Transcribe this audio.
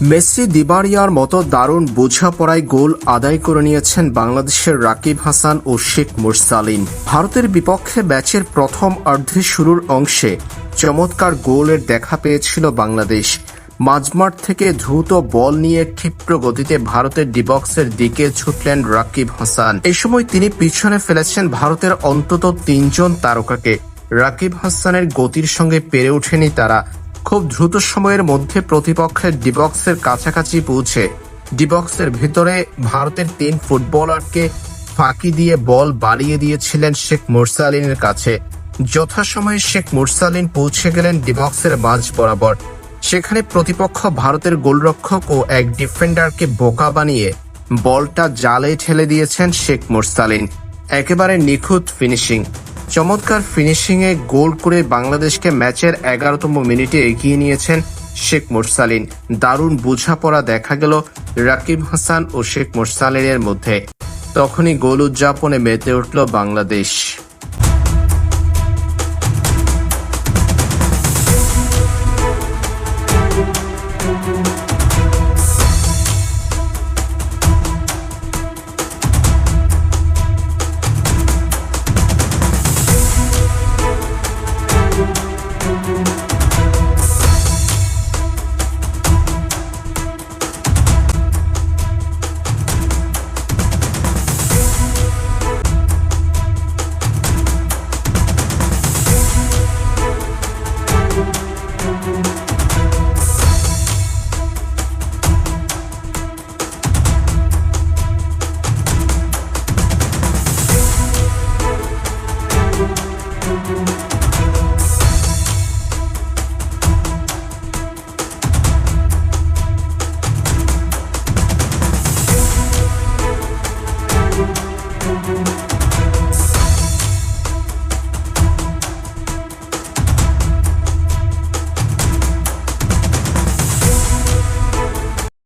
Messi দিবারিয়ার মতো দারুণ বোঝাপড়ায় গোল আদায় করে নিয়েছেন বাংলাদেশের রাকিব হাসান ও শেখ মুরসালিন। ভারতের বিপক্ষে ম্যাচের প্রথম অর্ধে শুরুর অংশে চমৎকার গোলের দেখা পেয়েছিল বাংলাদেশ। মাঝমাঠ থেকে দ্রুত বল নিয়ে ক্ষিপ্র গতিতে ভারতের ডিবক্সের দিকে ছুটলেন রাকিব হাসান। এই সময় তিনি পিছনে ফেলেছেন ভারতের অন্তত তিনজন তারকাকে। রাকিব হাসানের গতির সঙ্গে পেরে ওঠেনি তারা। খুব দ্রুত সময়ের মধ্যে প্রতিপক্ষের ডিবক্সের কাছাকাছি পৌঁছে। ডিবক্সের ভিতরে ভারতের তিন ফুটবলারকে ফাঁকি দিয়ে বল বাড়িয়ে দিয়েছিলেন শেখ মুরসালিনের কাছে। যথাসময়ে শেখ মুরসালিন পৌঁছে গেলেন ডিবক্সের মাঝ বরাবর। সেখানে প্রতিপক্ষ ভারতের গোলরক্ষক ও এক ডিফেন্ডারকে বোকা বানিয়ে বলটা জালে ঠেলে দিয়েছেন শেখ মুরসালিন। একেবারে নিখুঁত ফিনিশিং। চমৎকার ফিনিশিংয়ে গোল করে বাংলাদেশকে ম্যাচের এগারোতম মিনিটে এগিয়ে নিয়েছেন শেখ মোরসালিন। দারুণ বোঝাপড়া দেখা গেল রাকিব হাসান ও শেখ মোরসালিনের মধ্যে। তখনই গোল উদযাপনে মেতে উঠল বাংলাদেশ।